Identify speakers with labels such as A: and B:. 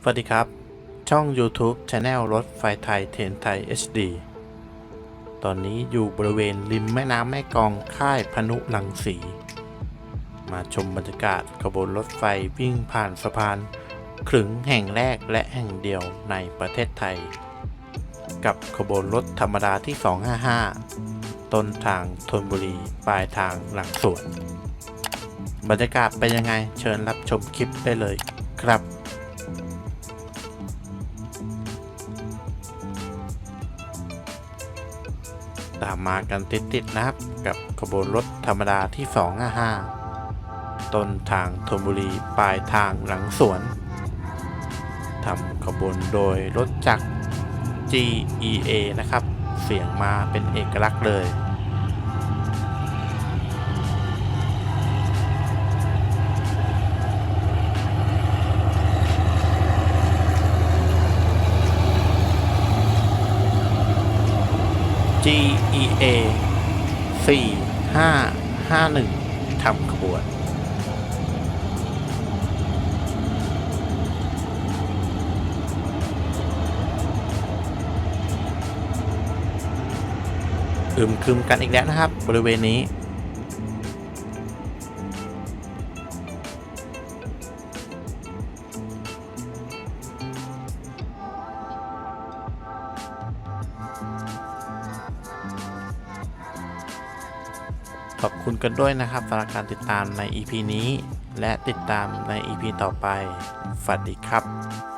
A: สวัสดีครับ ช่อง YouTube c h a n e l รถไฟไทยเทนไทย HD ตอนนี้อยู่บริเวณริมแม่น้ำแม่กองค่ายพนุลังสี มาชมบรรยากาศขบวนรถไฟวิ่งผ่านสะพานขึงแห่งแรกและแห่งเดียวในประเทศไทย กับขบวนรถธรรมดาที่ 255 ต้นทางธนบุรี ปลายทางหลังสวน บรรยากาศเป็นยังไง เชิญรับชมคลิปได้เลยครับตามมากันติดๆนะครับ กับขบวนรถธรรมดาที่255ต้นทางธนบุรีปลายทางหลังสวนทำขบวนโดยรถจักร GEA นะครับ เสียงมาเป็นเอกลักษณ์เลย GEA 4551ทำขบวนอึมครึมกันอีกแล้วนะครับ บริเวณนี้ ขอบคุณกันด้วยนะครับสำหรับการติดตามใน EP นี้ และติดตามใน EP ต่อไป ฝัสดีครับ